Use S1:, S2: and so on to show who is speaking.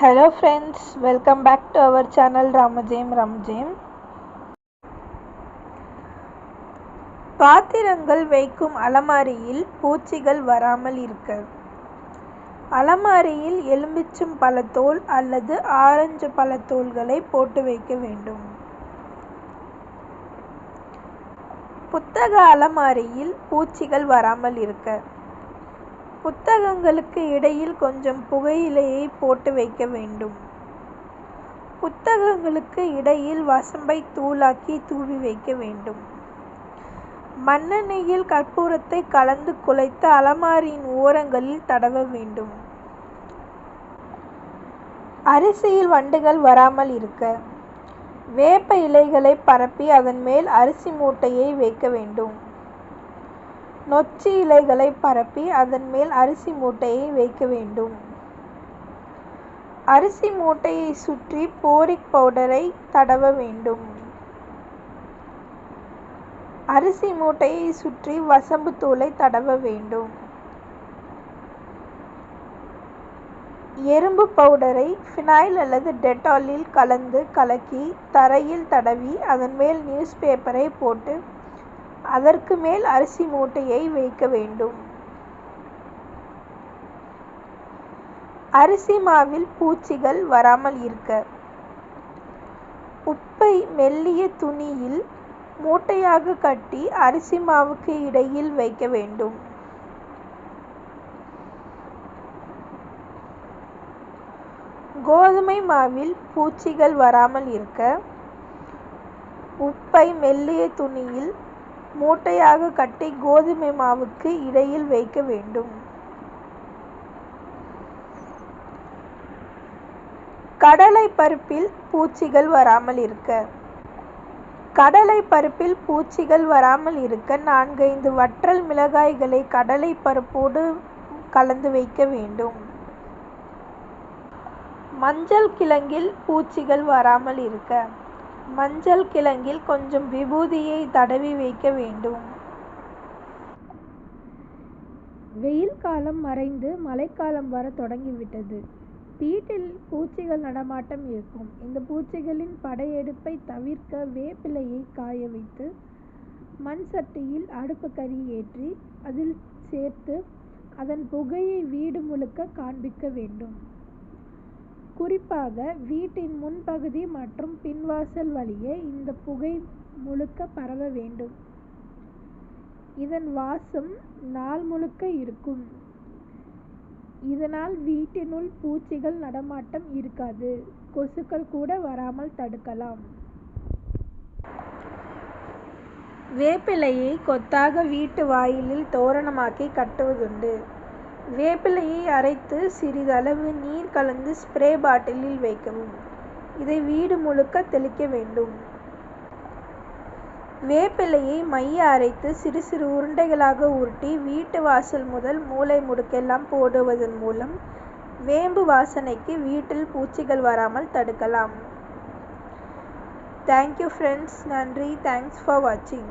S1: Hello friends welcome back to our channel Ramajayam Ramajayam பாத்திரங்கள் வைக்கும் அலமாரியில் பூச்சிகள் வராமல் இருக்க. அலமாரியில் எலுமிச்சம் பழத்தோல் அல்லது ஆரஞ்சு பழத்தோல்களை போட்டு வைக்க வேண்டும். புத்தக அலமாரியில் பூச்சிகள் வராமல் இருக்க. புத்தகங்களுக்கு இடையில் கொஞ்சம் புகையிலையை போட்டு வைக்க வேண்டும். புத்தகங்களுக்கு இடையில் வசம்பை தூளாக்கி தூவி வைக்க வேண்டும். மண்ணெண்ணெயில் கற்பூரத்தை கலந்து குலைத்து அலமாரியின் ஓரங்களில் தடவ வேண்டும். அரிசியில் வண்டுகள் வராமல் இருக்க. வேப்ப இலைகளை பரப்பி அதன் மேல் அரிசி மூட்டையை வைக்க வேண்டும். நொச்சி இலைகளை பரப்பி அதன் மேல் அரிசி மூட்டையை வைக்க வேண்டும். அரிசி மூட்டையை சுற்றி போரிக் பவுடரை தடவ வேண்டும். அரிசி மூட்டையை சுற்றி வசம்பு தூளை தடவ வேண்டும். எறும்பு பவுடரை ஃபினாயில் அல்லது டெட்டாலில் கலந்து கலக்கி தரையில் தடவி அதன் மேல் நியூஸ் பேப்பரை போட்டு அதற்கு மேல் அரிசி மூட்டையை வைக்க வேண்டும். அரிசி மாவில் பூச்சிகள் வராமல் இருக்க. உப்பை மெல்லிய துணியில் மூட்டையாக கட்டி அரிசி மாவுக்கு இடையில் வைக்க வேண்டும். கோதுமை மாவில் பூச்சிகள் வராமல் இருக்க. உப்பை மெல்லிய துணியில் மூட்டையாக கட்டி கோதுமை மாவுக்கு இடையில் வைக்க வேண்டும். கடலை பருப்பில் பூச்சிகள் வராமல் இருக்க. கடலை பருப்பில் பூச்சிகள் வராமல் இருக்க நான்கைந்து வற்றல் மிளகாய்களை கடலை பருப்போடு கலந்து வைக்க வேண்டும். மஞ்சள் கிழங்கில் பூச்சிகள் வராமல் இருக்க. மஞ்சள் கிழங்கில் கொஞ்சம் விபூதியை தடவி வைக்க வேண்டும். வெயில் காலம் மறைந்து மழைக்காலம் வர தொடங்கிவிட்டது. வீட்டில் பூச்சிகள் நடமாட்டம் இருக்கும். இந்த பூச்சிகளின் படையெடுப்பை தவிர்க்க வேப்பிலையை காய வைத்து மண் சட்டியில் அடுப்பு கறி ஏற்றி அதில் சேர்த்து அதன் புகையை வீடு முழுக்க காண்பிக்க வேண்டும். குறிப்பாக வீட்டின் முன்பகுதி மற்றும் பின்வாசல் வழியே இந்த புகை முழுக்க பரவ வேண்டும். இதன் வாசம் நாள் முழுக்க இருக்கும். இதனால் வீட்டினுள் பூச்சிகள் நடமாட்டம் இருக்காது. கொசுக்கள் கூட வராமல் தடுக்கலாம். வேப்பிலையை கொத்தாக வீட்டு வாயிலில் தோரணமாக்கி கட்டுவதுண்டு. வேப்பிலையை அரைத்து சிறிதளவு நீர் கலந்து ஸ்ப்ரே பாட்டிலில் வைக்கவும். இதை வீடு முழுக்க தெளிக்க வேண்டும். வேப்பிலையை மைய அரைத்து சிறு சிறு உருண்டைகளாக உருட்டி வீட்டு வாசல் முதல் மூளை முடுக்கெல்லாம் போடுவதன் மூலம் வேம்பு வாசனைக்கு வீட்டில் பூச்சிகள் வராமல் தடுக்கலாம். தேங்க்யூ ஃப்ரெண்ட்ஸ் நன்றி. தேங்க்ஸ் ஃபார் வாட்சிங்